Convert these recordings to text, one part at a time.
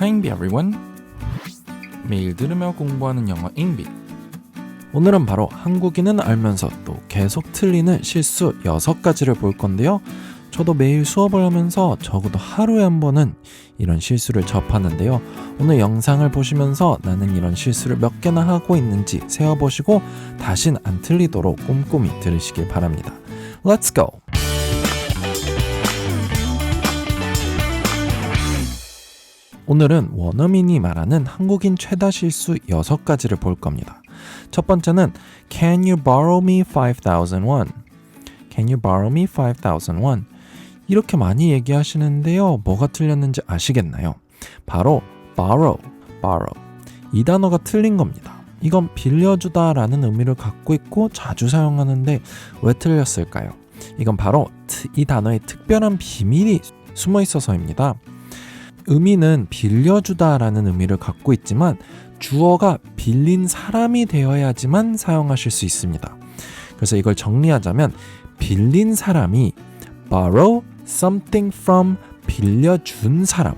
Hi, everyone. 매일 들으며 공부하는 영어 잉비. 오늘은 바로 한국인은 알면서 또 계속 틀리는 실수 6가지를 볼 건데요. 저도 매일 수업을 하면서 적어도 하루에 한 번은 이런 실수를 접하는데요. 오늘 영상을 보시면서 나는 이런 실수를 몇 개나 하고 있는지 세어보시고 다신 안 틀리도록 꼼꼼히 들으시길 바랍니다. Let's go! 오늘은 원어민이 말하는 한국인 최다 실수 6가지를 볼 겁니다. 첫 번째는 Can you borrow me 5,000 won? Can you borrow me 5,000 won? 이렇게 많이 얘기하시는데요. 뭐가 틀렸는지 아시겠나요? 바로 borrow, borrow. 이 단어가 틀린 겁니다. 이건 빌려주다 라는 의미를 갖고 있고 자주 사용하는데 왜 틀렸을까요? 이건 바로 이 단어에 특별한 비밀이 숨어 있어서입니다. 의미는 빌려주다 라는 의미를 갖고 있지만 주어가 빌린 사람이 되어야지만 사용하실 수 있습니다. 그래서 이걸 정리하자면 빌린 사람이 borrow something from 빌려준 사람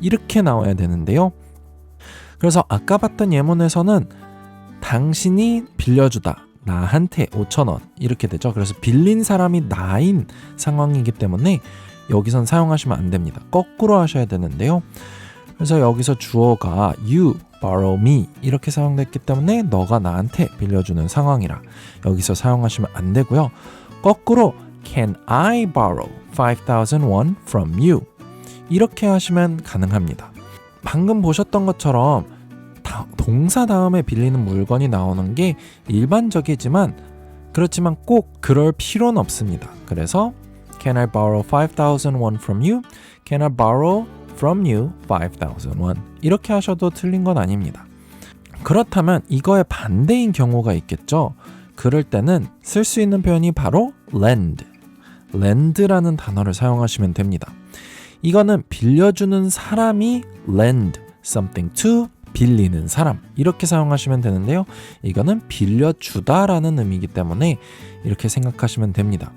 이렇게 나와야 되는데요. 그래서 아까 봤던 예문에서는 당신이 빌려주다 나한테 5천원 이렇게 되죠. 그래서 빌린 사람이 나인 상황이기 때문에 여기선 사용하시면 안 됩니다. 거꾸로 하셔야 되는데요. 그래서 여기서 주어가 you borrow me 이렇게 사용됐기 때문에 너가 나한테 빌려주는 상황이라 여기서 사용하시면 안 되고요. 거꾸로 can I borrow 5,000 won from you 이렇게 하시면 가능합니다. 방금 보셨던 것처럼 동사 다음에 빌리는 물건이 나오는 게 일반적이지만 그렇지만 꼭 그럴 필요는 없습니다. 그래서 Can I borrow 5,000 won from you? Can I borrow from you 5,000 won? 이렇게 하셔도 틀린 건 아닙니다. 그렇다면 이거의 반대인 경우가 있겠죠. 그럴 때는 쓸 수 있는 표현이 바로 lend. lend라는 단어를 사용하시면 됩니다. 이거는 빌려주는 사람이 lend something to 빌리는 사람 이렇게 사용하시면 되는데요. 이거는 빌려주다라는 의미이기 때문에 이렇게 생각하시면 됩니다.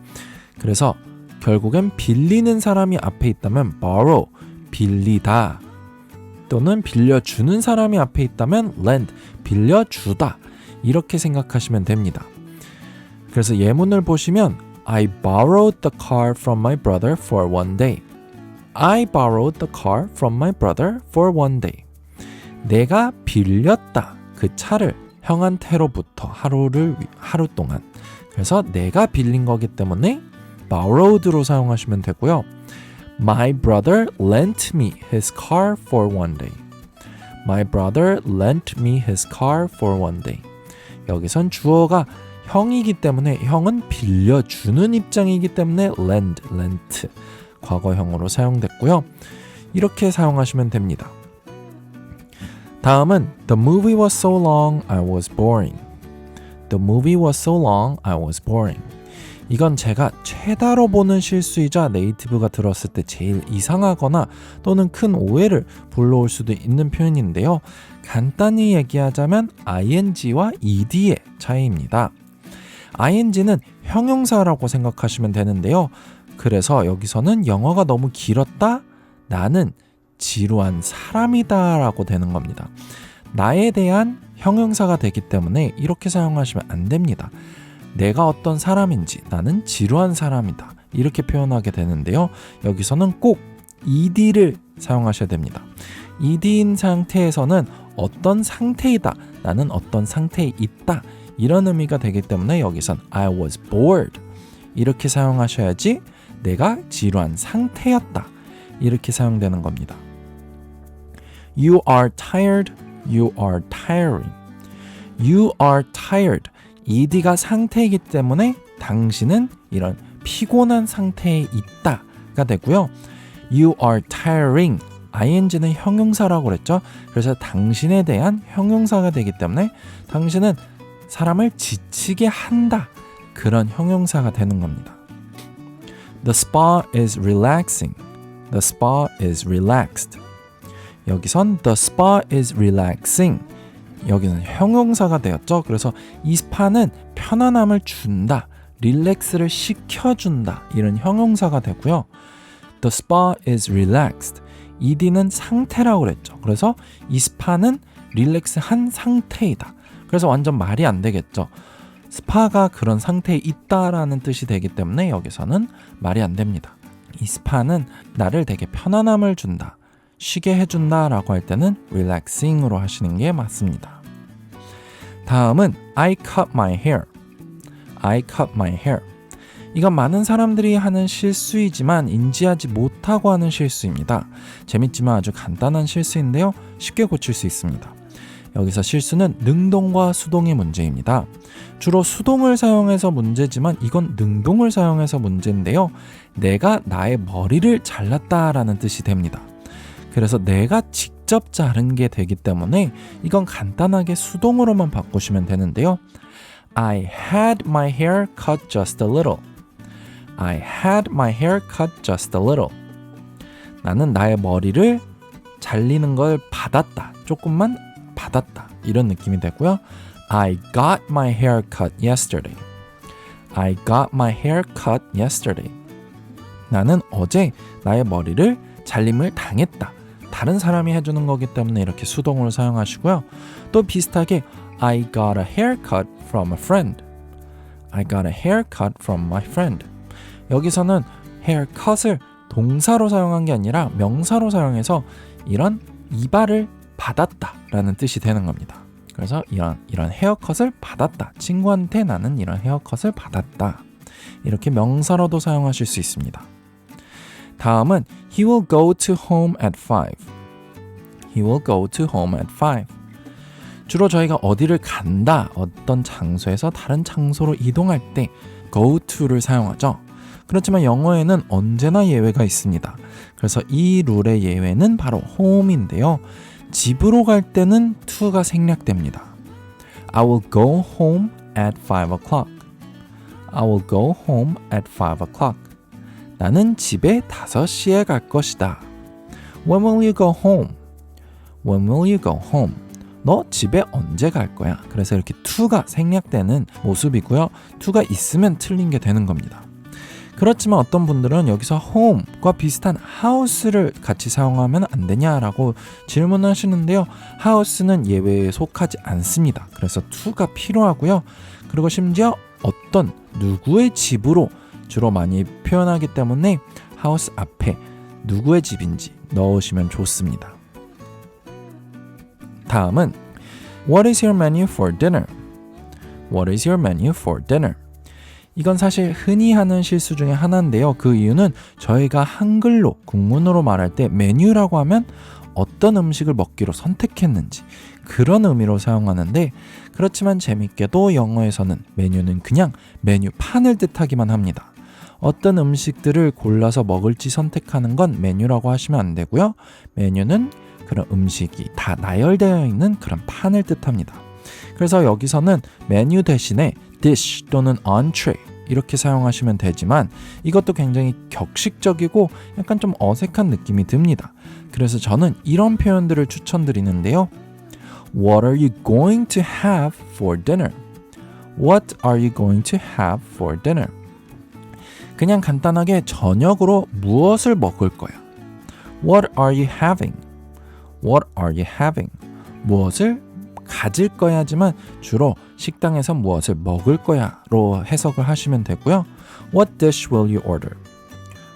그래서 결국엔 빌리는 사람이 앞에 있다면 borrow 빌리다 또는 빌려주는 사람이 앞에 있다면 lend 빌려주다 이렇게 생각하시면 됩니다. 그래서 예문을 보시면 I borrowed the car from my brother for one day. I borrowed the car from my brother for one day. 내가 빌렸다 그 차를 형한테로부터 하루를 하루 동안. 그래서 내가 빌린 거기 때문에 borrowed로 사용하시면 되고요. My brother lent me his car for one day. My brother lent me his car for one day. 여기선 주어가 형이기 때문에 형은 빌려주는 입장이기 때문에 lend, lent 과거형으로 사용됐고요. 이렇게 사용하시면 됩니다. 다음은 The movie was so long I was boring. The movie was so long I was boring. 이건 제가 최다로 보는 실수이자 네이티브가 들었을 때 제일 이상하거나 또는 큰 오해를 불러올 수도 있는 표현인데요. 간단히 얘기하자면 ing와 ed의 차이입니다. ing는 형용사라고 생각하시면 되는데요. 그래서 여기서는 영어가 너무 길었다? 나는 지루한 사람이다 라고 되는 겁니다. 나에 대한 형용사가 되기 때문에 이렇게 사용하시면 안 됩니다. 내가 어떤 사람인지 나는 지루한 사람이다. 이렇게 표현하게 되는데요. 여기서는 꼭 ed를 사용하셔야 됩니다. ed인 상태에서는 어떤 상태이다. 나는 어떤 상태에 있다. 이런 의미가 되기 때문에 여기선 I was bored. 이렇게 사용하셔야지 내가 지루한 상태였다. 이렇게 사용되는 겁니다. You are tired. You are tiring. You are tired. Ed가 상태이기 때문에 당신은 이런 피곤한 상태에 있다가 되고요. You are tiring. ing는 형용사라고 그랬죠. 그래서 당신에 대한 형용사가 되기 때문에 당신은 사람을 지치게 한다. 그런 형용사가 되는 겁니다. The spa is relaxing. The spa is relaxed. 여기선 the spa is relaxing. 여기는 형용사가 되었죠. 그래서 이 스파는 편안함을 준다, 릴렉스를 시켜준다 이런 형용사가 되고요. The spa is relaxed. ed는 상태라고 그랬죠. 그래서 이 스파는 릴렉스한 상태이다. 그래서 완전 말이 안 되겠죠. 스파가 그런 상태에 있다라는 뜻이 되기 때문에 여기서는 말이 안 됩니다. 이 스파는 나를 되게 편안함을 준다, 쉬게 해준다 라고 할 때는 relaxing으로 하시는 게 맞습니다. 다음은 I cut my hair. I cut my hair. 이건 많은 사람들이 하는 실수이지만 인지하지 못하고 하는 실수입니다. 재밌지만 아주 간단한 실수인데요. 쉽게 고칠 수 있습니다. 여기서 실수는 능동과 수동의 문제입니다. 주로 수동을 사용해서 문제지만 이건 능동을 사용해서 문제인데요. 내가 나의 머리를 잘랐다라는 뜻이 됩니다. 그래서 내가 직접 자른 게 되기 때문에 이건 간단하게 수동으로만 바꾸시면 되는데요. I had my hair cut just a little. I had my hair cut just a little. 나는 나의 머리를 잘리는 걸 받았다. 조금만 받았다. 이런 느낌이 되고요. I got my hair cut yesterday. I got my hair cut yesterday. 나는 어제 나의 머리를 잘림을 당했다. 다른 사람이 해주는 거기 때문에 이렇게 수동으로 사용하시고요. 또 비슷하게 I got a haircut from a friend. I got a haircut from my friend. 여기서는 haircut을 동사로 사용한 게 아니라 명사로 사용해서 이런 이발을 받았다라는 뜻이 되는 겁니다. 그래서 이런 이런 헤어컷을 받았다. 친구한테 나는 이런 헤어컷을 받았다. 이렇게 명사로도 사용하실 수 있습니다. 다음은 He will go to home at 5. He will go to home at 5. 주로 저희가 어디를 간다, 어떤 장소에서 다른 장소로 이동할 때 go to를 사용하죠. 그렇지만 영어에는 언제나 예외가 있습니다. 그래서 이 룰의 예외는 바로 home인데요. 집으로 갈 때는 to가 생략됩니다. I will go home at 5 o'clock. I will go home at 5 o'clock. 나는 집에 5시에 갈 것이다. When will you go home? When will you go home? 너 집에 언제 갈 거야? 그래서 이렇게 to가 생략되는 모습이고요. to가 있으면 틀린 게 되는 겁니다. 그렇지만 어떤 분들은 여기서 home과 비슷한 house를 같이 사용하면 안 되냐라고 질문하시는데요. house는 예외에 속하지 않습니다. 그래서 to가 필요하고요. 그리고 심지어 어떤 누구의 집으로 주로 많이 표현하기 때문에 house 앞에 누구의 집인지 넣으시면 좋습니다. 다음은 What is your menu for dinner? What is your menu for dinner? 이건 사실 흔히 하는 실수 중에 하나인데요. 그 이유는 저희가 한글로 국문으로 말할 때 메뉴라고 하면 어떤 음식을 먹기로 선택했는지 그런 의미로 사용하는데 그렇지만 재밌게도 영어에서는 메뉴는 그냥 메뉴판을 뜻하기만 합니다. 어떤 음식들을 골라서 먹을지 선택하는 건 메뉴라고 하시면 안 되고요. 메뉴는 그런 음식이 다 나열되어 있는 그런 판을 뜻합니다. 그래서 여기서는 메뉴 대신에 dish 또는 entree 이렇게 사용하시면 되지만 이것도 굉장히 격식적이고 약간 좀 어색한 느낌이 듭니다. 그래서 저는 이런 표현들을 추천드리는데요. What are you going to have for dinner? What are you going to have for dinner? 그냥 간단하게 저녁으로 무엇을 먹을 거야? What are you having? What are you having? 무엇을 가질 거야지만 주로 식당에서 무엇을 먹을 거야로 해석을 하시면 되고요. What dish will you order?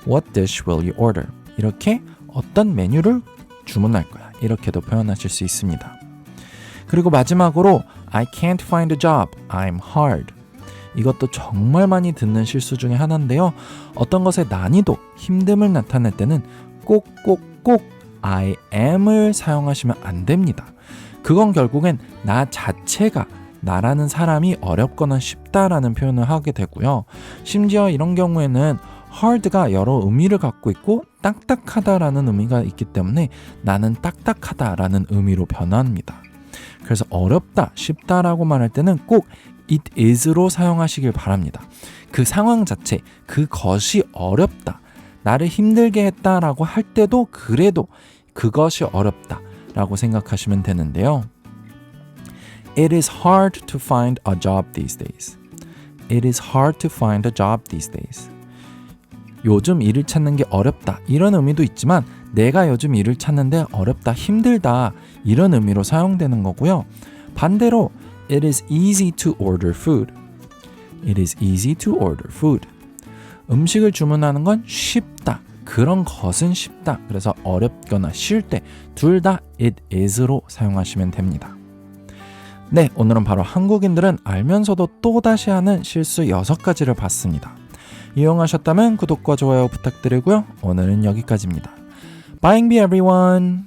What dish will you order? 이렇게 어떤 메뉴를 주문할 거야. 이렇게도 표현하실 수 있습니다. 그리고 마지막으로 I can't find a job. I'm hard. 이것도 정말 많이 듣는 실수 중에 하나인데요. 어떤 것의 난이도, 힘듦을 나타낼 때는 꼭꼭꼭 I am을 사용하시면 안 됩니다. 그건 결국엔 나 자체가 나라는 사람이 어렵거나 쉽다라는 표현을 하게 되고요. 심지어 이런 경우에는 hard가 여러 의미를 갖고 있고 딱딱하다라는 의미가 있기 때문에 나는 딱딱하다라는 의미로 변합니다. 그래서 어렵다, 쉽다라고 말할 때는 꼭 it is로 사용하시길 바랍니다. 그 상황 자체, 그것이 어렵다, 나를 힘들게 했다라고 할 때도 그래도 그것이 어렵다 라고 생각하시면 되는데요. It is hard to find a job these days. It is hard to find a job these days. 요즘 일을 찾는 게 어렵다 이런 의미도 있지만 내가 요즘 일을 찾는데 어렵다 힘들다 이런 의미로 사용되는 거고요. 반대로 it is easy to order food. It is easy to order food. 음식을 주문하는 건 쉽다. 그런 것은 쉽다. 그래서 어렵거나 쉬울 때둘 다 it is로 사용하시면 됩니다. 네, 오늘은 바로 한국인들은 알면서도 또다시 하는 실수 6가지를 봤습니다. 이용하셨다면 구독과 좋아요 부탁드리고요. 오늘은 여기까지입니다. Me everyone!